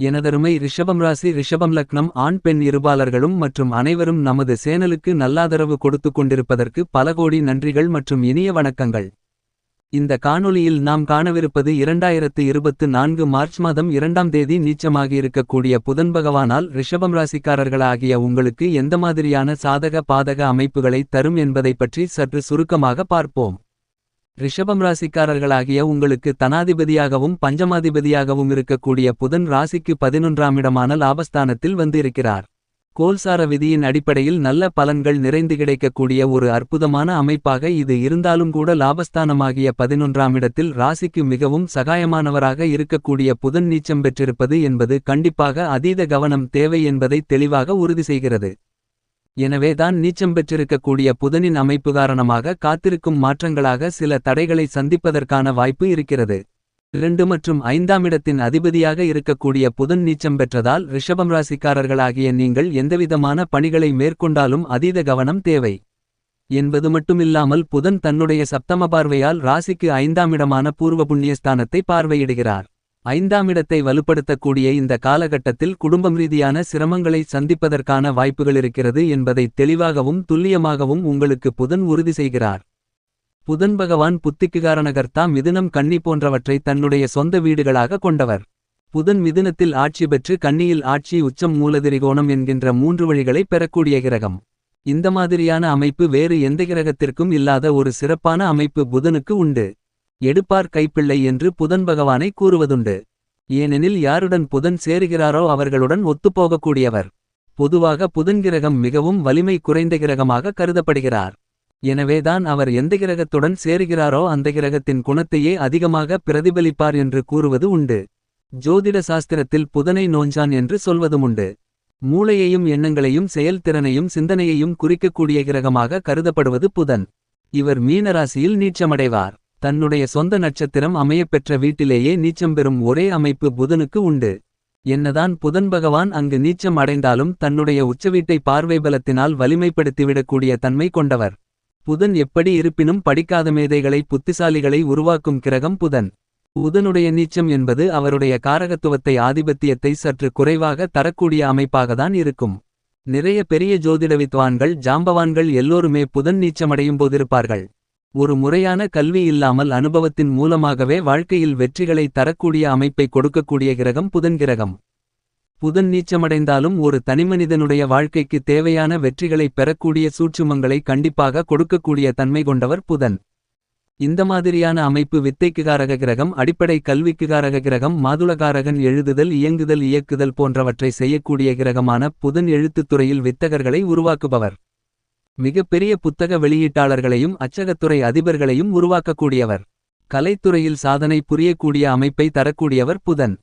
எனதருமை ரிஷபம் ராசி ரிஷபம் லக்னம் ஆண் பெண் இருபாலர்களும் மற்றும் அனைவரும் நமது சேனலுக்கு நல்லாதரவு கொடுத்து கொண்டிருப்பதற்கு பல கோடி நன்றிகள் மற்றும் இனிய வணக்கங்கள். இந்த காணொளியில் நாம் காணவிருப்பது இரண்டாயிரத்து இருபத்து நான்கு மார்ச் மாதம் இரண்டாம் தேதி நீச்சமாகி இருக்கக்கூடிய புதன் பகவானால் ரிஷபம் ராசிக்காரர்களாகிய உங்களுக்கு எந்த மாதிரியான சாதக பாதக அமைப்புகளை தரும் என்பதை பற்றி சற்று சுருக்கமாக பார்ப்போம். ரிஷபம் ராசிக்காரர்களாகிய உங்களுக்கு தனாதிபதியாகவும் பஞ்சமாதிபதியாகவும் இருக்கக்கூடிய புதன் ராசிக்கு பதினொன்றாம் இடமான லாபஸ்தானத்தில் வந்து இருக்கிறார் கோல்சார விதியின் அடிப்படையில் நல்ல பலன்கள் நிறைந்து கிடைக்கக்கூடிய ஒரு அற்புதமான அமைப்பாக இது இருந்தாலும் கூட லாபஸ்தானமாகிய பதினொன்றாம் இடத்தில் ராசிக்கு மிகவும் சகாயமானவராக இருக்கக்கூடிய புதன் நீச்சம் பெற்றிருப்பது என்பது கண்டிப்பாக அதீத கவனம் தேவை என்பதை தெளிவாக உறுதி செய்கிறது. எனவேதான் நீச்சம் பெற்றிருக்கக்கூடிய புதனின் அமைப்பு காரணமாக காத்திருக்கும் மாற்றங்களாக சில தடைகளை சந்திப்பதற்கான வாய்ப்பு இருக்கிறது. இரண்டு மற்றும் ஐந்தாம் இடத்தின் அதிபதியாக இருக்கக்கூடிய புதன் நீச்சம் பெற்றதால் ரிஷபம் ராசிக்காரர்களாகிய நீங்கள் எந்தவிதமான பணிகளை மேற்கொண்டாலும் அதீத கவனம் தேவை. என்பது மட்டுமில்லாமல் புதன் தன்னுடைய சப்தம பார்வையால் ராசிக்கு ஐந்தாம் இடமான பூர்வ புண்ணியஸ்தானத்தை பார்வையிடுகிறார். ஐந்தாம் இடத்தை வலுப்படுத்தக்கூடிய இந்த காலகட்டத்தில் குடும்பம் ரீதியான சிரமங்களை சந்திப்பதற்கான வாய்ப்புகள் இருக்கிறது என்பதை தெளிவாகவும் துல்லியமாகவும் உங்களுக்கு புதன் உறுதி செய்கிறார். புதன் பகவான் புத்திக்குகாரணகர்த்தா மிதுனம் கன்னி போன்றவற்றை தன்னுடைய சொந்த வீடுகளாக கொண்டவர். புதன் மிதுனத்தில் ஆட்சி பெற்று கன்னியில் ஆட்சி உச்சம் மூலதிரிகோணம் என்கின்ற மூன்று வழிகளை பெறக்கூடிய கிரகம். இந்த மாதிரியான அமைப்பு வேறு எந்த கிரகத்திற்கும் இல்லாத ஒரு சிறப்பான அமைப்பு புதனுக்கு உண்டு. எடுப்பார் கைப்பிள்ளை என்று புதன் பகவானை கூறுவதுண்டு. ஏனெனில் யாருடன் புதன் சேருகிறாரோ அவர்களுடன் ஒத்துப்போகக்கூடியவர். பொதுவாக புதன் கிரகம் மிகவும் வலிமை குறைந்த கிரகமாக கருதப்படுகிறார். எனவேதான் அவர் எந்த கிரகத்துடன் சேருகிறாரோ அந்த கிரகத்தின் குணத்தையே அதிகமாக பிரதிபலிப்பார் என்று கூறுவது உண்டு. ஜோதிட சாஸ்திரத்தில் புதனை நோஞ்சான் என்று சொல்வதுமுண்டு மூளையையும் எண்ணங்களையும் செயல்திறனையும் சிந்தனையையும் குறிக்கக்கூடிய கிரகமாக கருதப்படுவது புதன். இவர் மீனராசியில் நீச்சமடைவார். தன்னுடைய சொந்த நட்சத்திரம் அமையப்பெற்ற வீட்டிலேயே நீச்சம் பெறும் ஒரே அமைப்பு புதனுக்கு உண்டு. என்னதான் புதன் பகவான் அங்கு நீச்சம் அடைந்தாலும் தன்னுடைய உச்சவீட்டை பார்வை பலத்தினால் வலிமைப்படுத்திவிடக்கூடிய தன்மை கொண்டவர். புதன் எப்படி இருப்பினும் படிக்காத மேதைகளை புத்திசாலிகளை உருவாக்கும் கிரகம் புதன். புதனுடைய நீச்சம் என்பது அவருடைய காரகத்துவத்தை ஆதிபத்தியத்தை சற்று குறைவாக தரக்கூடிய அமைப்பாகத்தான் இருக்கும். நிறைய பெரிய ஜோதிட வித்வான்கள் ஜாம்பவான்கள் எல்லோருமே புதன் நீச்சமடையும் போதிருப்பார்கள். ஒரு முறையான கல்வி இல்லாமல் அனுபவத்தின் மூலமாகவே வாழ்க்கையில் வெற்றிகளை தரக்கூடிய அமைப்பை கொடுக்கக்கூடிய கிரகம் புதன் கிரகம். புதன் நீச்சமடைந்தாலும் ஒரு தனிமனிதனுடைய வாழ்க்கைக்கு தேவையான வெற்றிகளை பெறக்கூடிய சூட்சுமங்களை கண்டிப்பாக கொடுக்கக்கூடிய தன்மை கொண்டவர் புதன். இந்த மாதிரியான அமைப்பு வித்தைக்குகாரக கிரகம் அடிப்படை கல்விக்குகாரக கிரகம் மாதுளகாரகன் எழுதுதல் இயங்குதல் இயக்குதல் போன்றவற்றை செய்யக்கூடிய கிரகமான புதன் எழுத்துத் துறையில் வித்தகர்களை உருவாக்குபவர். மிகப்பெரிய புத்தக வெளியீட்டாளர்களையும் அச்சகத்துறை அதிபர்களையும் உருவாக்கக்கூடியவர். கலைத்துறையில் சாதனை புரியக்கூடிய அமைப்பை தரக்கூடியவர் புதன்.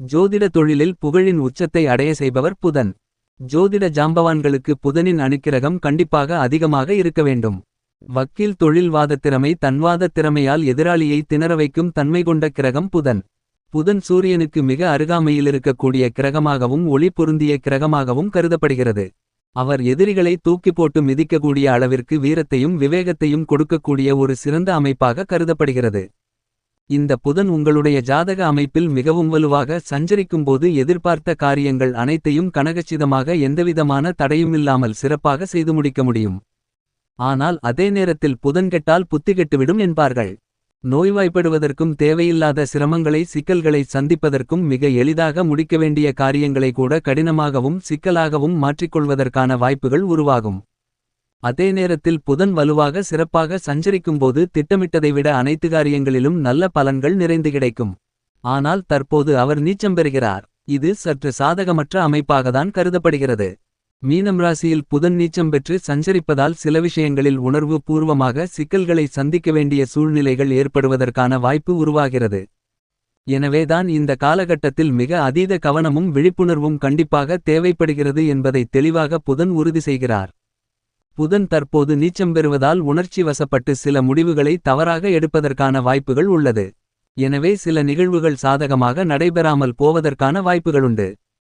ஜோதிட தொழிலில் புகழின் உச்சத்தை அடைய செய்பவர் புதன். ஜோதிட ஜாம்பவான்களுக்கு புதனின் அணுக்கிரகம் கண்டிப்பாக அதிகமாக இருக்க வேண்டும். வக்கீல் தொழில்வாத திறமை தன்வாத திறமையால் எதிராளியை திணற வைக்கும் தன்மை கொண்ட கிரகம் புதன். புதன் சூரியனுக்கு மிக அருகாமையில் இருக்கக்கூடிய கிரகமாகவும் ஒளி பொருந்திய கிரகமாகவும் கருதப்படுகிறது. அவர் எதிரிகளை தூக்கி போட்டு மிதிக்கக்கூடிய அளவிற்கு வீரத்தையும் விவேகத்தையும் கொடுக்கக்கூடிய ஒரு சிறந்த அமைப்பாக கருதப்படுகிறது. இந்த புதன் உங்களுடைய ஜாதக அமைப்பில் மிகவும் வலுவாக சஞ்சரிக்கும்போது எதிர்பார்த்த காரியங்கள் அனைத்தையும் கனகச்சிதமாக எந்தவிதமான தடையுமில்லாமல் சிறப்பாக செய்து முடிக்க முடியும். ஆனால் அதே நேரத்தில் புதன் கெட்டால் புத்திகெட்டுவிடும் என்பார்கள். நோய்வாய்ப்படுவதற்கும் தேவையில்லாத சிரமங்களை சிக்கல்களை சந்திப்பதற்கும் மிக எளிதாக முடிக்க வேண்டிய காரியங்களை கூட கடினமாகவும் சிக்கலாகவும் மாற்றிக்கொள்வதற்கான வாய்ப்புகள் உருவாகும். அதே நேரத்தில் புதன் வலுவாக சிறப்பாக சஞ்சரிக்கும்போது திட்டமிட்டதை விட அனைத்து காரியங்களிலும் நல்ல பலன்கள் நிறைந்து கிடைக்கும். ஆனால் தற்போது அவர் நீச்சம் பெறுகிறார். இது சற்று சாதகமற்ற அமைப்பாகத்தான் கருதப்படுகிறது. மீனம் ராசியில் புதன் நீச்சம் பெற்று சஞ்சரிப்பதால் சில விஷயங்களில் உணர்வு பூர்வமாக சிக்கல்களை சந்திக்க வேண்டிய சூழ்நிலைகள் ஏற்படுவதற்கான வாய்ப்பு உருவாகிறது. எனவேதான் இந்த காலகட்டத்தில் மிக அதீத கவனமும் விழிப்புணர்வும் கண்டிப்பாக தேவைப்படுகிறது என்பதை தெளிவாக புதன் உறுதி செய்கிறார். புதன் தற்போது நீச்சம் பெறுவதால் உணர்ச்சி வசப்பட்டு சில முடிவுகளை தவறாக எடுப்பதற்கான வாய்ப்புகள் உள்ளது. எனவே சில நிகழ்வுகள் சாதகமாக நடைபெறாமல் போவதற்கான வாய்ப்புகளுண்டு.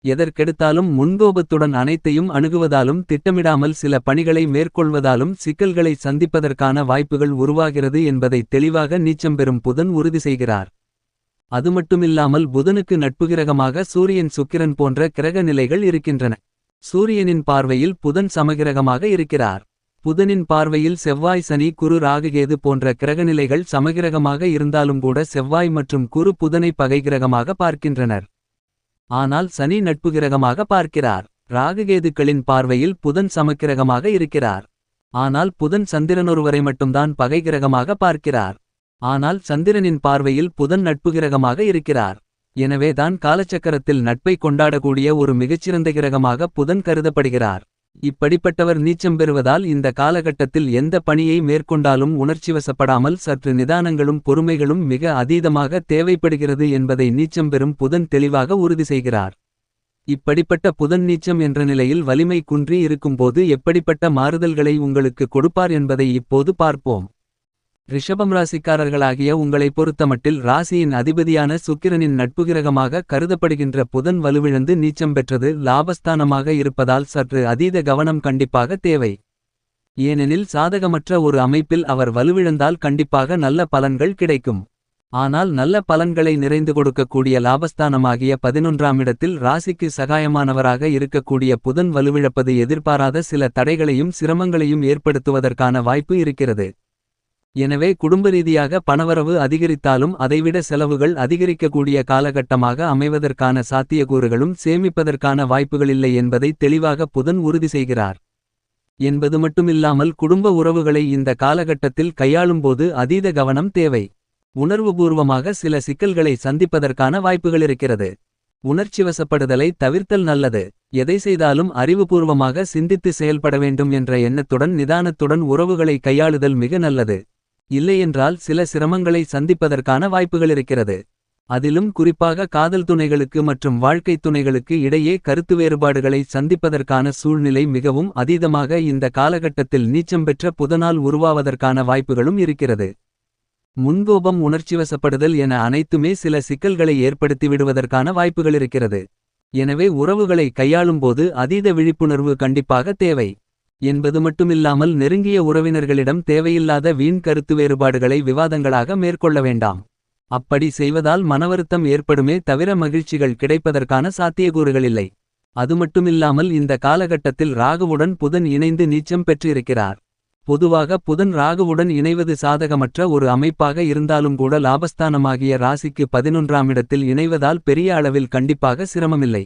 எதற்கெடுத்தாலும் முன்கோபத்துடன் அனைத்தையும் அணுகுவதாலும் திட்டமிடாமல் சில பணிகளை மேற்கொள்வதாலும் சிக்கல்களை சந்திப்பதற்கான வாய்ப்புகள் உருவாகிறது என்பதை தெளிவாக நீச்சம் பெறும் புதன் உறுதி செய்கிறார். அது மட்டுமில்லாமல் புதனுக்கு நட்புகிரகமாக சூரியன் சுக்கிரன் போன்ற கிரக நிலைகள் இருக்கின்றன. சூரியனின் பார்வையில் புதன் சமகிரகமாக இருக்கிறார். புதனின் பார்வையில் செவ்வாய் சனி குரு ராகுகேது போன்ற கிரகநிலைகள் சமகிரகமாக இருந்தாலும் கூட செவ்வாய் மற்றும் குரு புதனை பகைகிரகமாக பார்க்கின்றனர். ஆனால் சனி நட்புகிரகமாக பார்க்கிறார். ராககேதுக்களின் பார்வையில் புதன் சமக்கிரகமாக இருக்கிறார். ஆனால் புதன் சந்திரனொருவரை மட்டும்தான் பகைகிரகமாக பார்க்கிறார். ஆனால் சந்திரனின் பார்வையில் புதன் நட்புகிரகமாக இருக்கிறார். எனவேதான் காலச்சக்கரத்தில் நட்பை கொண்டாடக்கூடிய ஒரு மிகச்சிறந்த கிரகமாக புதன் கருதப்படுகிறார். இப்படிப்பட்டவர் நீச்சம் பெறுவதால் இந்த காலகட்டத்தில் எந்த பணியை மேற்கொண்டாலும் உணர்ச்சிவசப்படாமல் சற்று நிதானங்களும் பொறுமைகளும் மிக அதீதமாக தேவைப்படுகிறது என்பதை நீச்சம் பெறும் புதன் தெளிவாக உறுதி செய்கிறார். இப்படிப்பட்ட புதன் நீச்சம் என்ற நிலையில் வலிமை குன்றி இருக்கும்போது எப்படிப்பட்ட மாறுதல்களை உங்களுக்கு கொடுப்பார் என்பதை இப்போது பார்ப்போம். ரிஷபம் ராசிக்காரர்களாகிய உங்களை பொறுத்தமட்டில் ராசியின் அதிபதியான சுக்கிரனின் நட்புகிரகமாக கருதப்படுகின்ற புதன் வலுவிழந்து நீச்சம் பெற்றது லாபஸ்தானமாக இருப்பதால் சற்று அதீத கவனம் கண்டிப்பாக தேவை. ஏனெனில் சாதகமற்ற ஒரு அமைப்பில் அவர் வலுவிழந்தால் கண்டிப்பாக நல்ல பலன்கள் கிடைக்கும். ஆனால் நல்ல பலன்களை நிறைந்து கொடுக்கக்கூடிய லாபஸ்தானமாகிய பதினொன்றாம் இடத்தில் ராசிக்கு சகாயமானவராக இருக்கக்கூடிய புதன் வலுவிழப்பது எதிர்பாராத சில தடைகளையும் சிரமங்களையும் ஏற்படுத்துவதற்கான வாய்ப்பு இருக்கிறது. எனவே குடும்ப ரீதியாக பணவரவு அதிகரித்தாலும் அதைவிட செலவுகள் அதிகரிக்கக்கூடிய காலகட்டமாக அமைவதற்கான சாத்தியக்கூறுகளும் சேமிப்பதற்கான வாய்ப்புகளில்லை என்பதை தெளிவாக புதன் உறுதி செய்கிறார். என்பது மட்டுமில்லாமல் குடும்ப உறவுகளை இந்த காலகட்டத்தில் கையாளும்போது அதீத கவனம் தேவை. உணர்வுபூர்வமாக சில சிக்கல்களை சந்திப்பதற்கான வாய்ப்புகளிருக்கிறது உணர்ச்சிவசப்படுதலை தவிர்த்தல் நல்லது. எதை செய்தாலும் அறிவுபூர்வமாக சிந்தித்து செயல்பட வேண்டும் என்ற எண்ணத்துடன் நிதானத்துடன் உறவுகளை கையாளுதல் மிக நல்லது. இல்லையென்றால் சில சிரமங்களை சந்திப்பதற்கான வாய்ப்புகளிருக்கிறது அதிலும் குறிப்பாக காதல் துணைகளுக்கு மற்றும் வாழ்க்கைத் துணைகளுக்கு இடையே கருத்து வேறுபாடுகளை சந்திப்பதற்கான சூழ்நிலை மிகவும் அதீதமாக இந்த காலகட்டத்தில் நீச்சம் பெற்ற புதனால் உருவாவதற்கான வாய்ப்புகளும் இருக்கிறது. முன்கோபம் உணர்ச்சிவசப்படுதல் என அனைத்துமே சில சிக்கல்களை ஏற்படுத்தி விடுவதற்கான வாய்ப்புகளிருக்கிறது எனவே உறவுகளை கையாளும்போது அதீத விழிப்புணர்வு கண்டிப்பாக தேவை. என்பது மட்டுமில்லாமல் நெருங்கிய உறவினர்களிடம் தேவையில்லாத வீண் கருத்து வேறுபாடுகளை விவாதங்களாக மேற்கொள்ள வேண்டாம். அப்படி செய்வதால் மனவருத்தம் ஏற்படுமே தவிர மகிழ்ச்சிகள் கிடைப்பதற்கான சாத்தியக்கூறுகளில்லை. அது மட்டுமில்லாமல் இந்த காலகட்டத்தில் ராகுவுடன் புதன் இணைந்து நீச்சம் பெற்றிருக்கிறார். பொதுவாக புதன் ராகுவுடன் இணைவது சாதகமற்ற ஒரு அமைப்பாக இருந்தாலும் கூட லாபஸ்தானமாகிய ராசிக்கு பதினொன்றாம் இடத்தில் இணைவதால் பெரிய அளவில் கண்டிப்பாக சிரமமில்லை.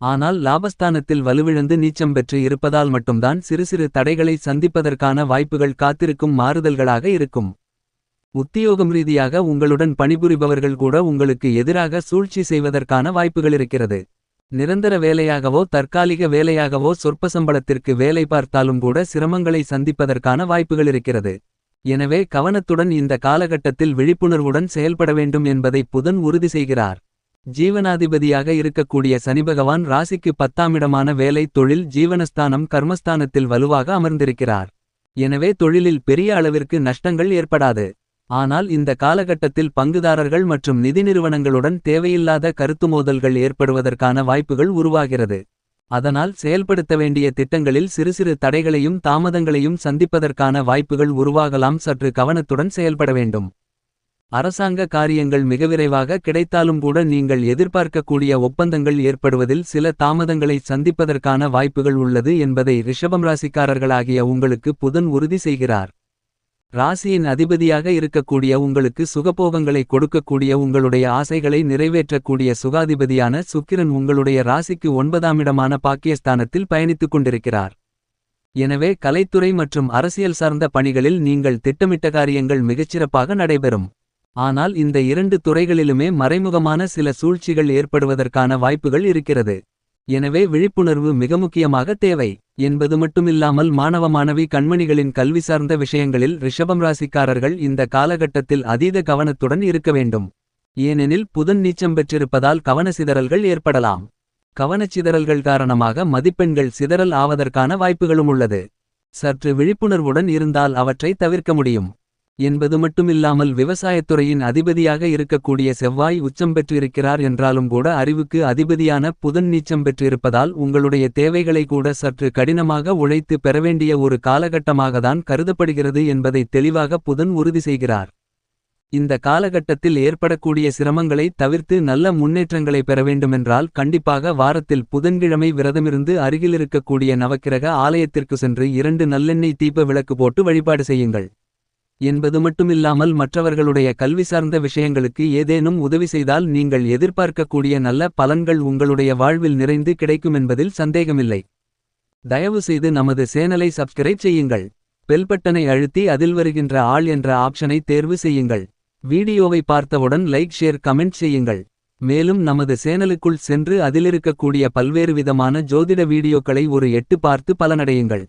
ஆனால் லாபஸ்தானத்தில் வலுவிழந்து நீச்சம் பெற்று இருப்பதால் மட்டும்தான் சிறு சிறு தடைகளை சந்திப்பதற்கான வாய்ப்புகள் காத்திருக்கும் மாறுதல்களாக இருக்கும். உத்தியோகம் ரீதியாக உங்களுடன் பணிபுரிபவர்கள் கூட உங்களுக்கு எதிராக சூழ்ச்சி செய்வதற்கான வாய்ப்புகள் இருக்கிறது. நிரந்தர வேலையாகவோ தற்காலிக வேலையாகவோ சொற்ப சம்பளத்திற்கு வேலை பார்த்தாலும் கூட சிரமங்களை சந்திப்பதற்கான வாய்ப்புகள் இருக்கிறது. எனவே கவனத்துடன் இந்த காலகட்டத்தில் விழிப்புணர்வுடன் செயல்பட வேண்டும் என்பதை புதன் உறுதி செய்கிறார். ஜீவனாதிபதியாக இருக்கக்கூடிய சனிபகவான் ராசிக்கு பத்தாமிடமான வேலை தொழில் ஜீவனஸ்தானம் கர்மஸ்தானத்தில் வலுவாக அமர்ந்திருக்கிறார். எனவே தொழிலில் பெரிய அளவிற்கு நஷ்டங்கள் ஏற்படாது. ஆனால் இந்த காலகட்டத்தில் பங்குதாரர்கள் மற்றும் நிதி நிறுவனங்களுடன் தேவையில்லாத கருத்து மோதல்கள் ஏற்படுவதற்கான வாய்ப்புகள் உருவாகிறது. அதனால் செயல்படுத்த வேண்டிய திட்டங்களில் சிறு சிறு தடைகளையும் தாமதங்களையும் சந்திப்பதற்கான வாய்ப்புகள் உருவாகலாம் சற்று கவனத்துடன் செயல்பட வேண்டும். அரசாங்க காரியங்கள் மிக விரைவாக கிடைத்தாலும் கூட நீங்கள் எதிர்பார்க்கக்கூடிய ஒப்பந்தங்கள் ஏற்படுவதில் சில தாமதங்களை சந்திப்பதற்கான வாய்ப்புகள் உள்ளது என்பதை ரிஷபம் ராசிக்காரர்களாகிய உங்களுக்கு புதன் உறுதி செய்கிறார். ராசியின் அதிபதியாக இருக்கக்கூடிய உங்களுக்கு சுகபோகங்களை கொடுக்கக்கூடிய உங்களுடைய ஆசைகளை நிறைவேற்றக்கூடிய சுகாதிபதியான சுக்கிரன் உங்களுடைய ராசிக்கு ஒன்பதாமிடமான பாக்கியஸ்தானத்தில் பயணித்துக் கொண்டிருக்கிறார். எனவே கலைத்துறை மற்றும் அரசியல் சார்ந்த பணிகளில் நீங்கள் திட்டமிட்ட காரியங்கள் மிகச்சிறப்பாக நடைபெறும். ஆனால் இந்த இரண்டு துறைகளிலுமே மறைமுகமான சில சூழ்ச்சிகள் ஏற்படுவதற்கான வாய்ப்புகள் இருக்கிறது. எனவே விழிப்புணர்வு மிக முக்கியமாக தேவை. என்பது மட்டுமில்லாமல் மாணவ மாணவி கண்மணிகளின் கல்வி சார்ந்த விஷயங்களில் ரிஷபம் ராசிக்காரர்கள் இந்த காலகட்டத்தில் அதீத கவனத்துடன் இருக்க வேண்டும். ஏனெனில் புதன் நீச்சம் பெற்றிருப்பதால் கவனசிதறல்கள் ஏற்படலாம். கவனச்சிதறல்கள் காரணமாக மதிப்பெண்கள் சிதறல் ஆவதற்கான வாய்ப்புகளும் உள்ளது. சற்று விழிப்புணர்வுடன் இருந்தால் அவற்றை தவிர்க்க முடியும். என்பது மட்டுமில்லாமல் விவசாயத்துறையின் அதிபதியாக இருக்கக்கூடிய செவ்வாய் உச்சம் பெற்றிருக்கிறார் என்றாலும் கூட அறிவுக்கு அதிபதியான புதன் நீச்சம் பெற்றிருப்பதால் உங்களுடைய தேவைகளை கூட சற்று கடினமாக உழைத்து பெறவேண்டிய ஒரு காலகட்டமாகத்தான் கருதப்படுகிறது என்பதை தெளிவாக புதன் உறுதி செய்கிறார் இந்த காலகட்டத்தில் ஏற்படக்கூடிய சிரமங்களை தவிர்த்து நல்ல முன்னேற்றங்களை பெற வேண்டுமென்றால் கண்டிப்பாக வாரத்தில் புதன்கிழமை விரதமிருந்து அருகிலிருக்கக்கூடிய நவக்கிரக ஆலயத்திற்கு சென்று இரண்டு நல்லெண்ணெய் தீப விளக்கு போட்டு வழிபாடு செய்யுங்கள். என்பது மட்டுமில்லாமல் மற்றவர்களுடைய கல்வி சார்ந்த விஷயங்களுக்கு ஏதேனும் உதவி செய்தால் நீங்கள் எதிர்பார்க்கக்கூடிய நல்ல பலன்கள் உங்களுடைய வாழ்வில் நிறைந்து கிடைக்குமென்பதில் சந்தேகமில்லை. தயவு செய்து நமது சேனலை சப்ஸ்கிரைப் செய்யுங்கள். பெல்பட்டனை அழுத்தி அதில் வருகின்ற ஆள் என்ற ஆப்ஷனை தேர்வு செய்யுங்கள். வீடியோவை பார்த்தவுடன் லைக் ஷேர் கமெண்ட் செய்யுங்கள். மேலும் நமது சேனலுக்குள் சென்று அதிலிருக்கக்கூடிய பல்வேறு விதமான ஜோதிட வீடியோக்களை ஒரு எட்டு பார்த்து பலனடையுங்கள்.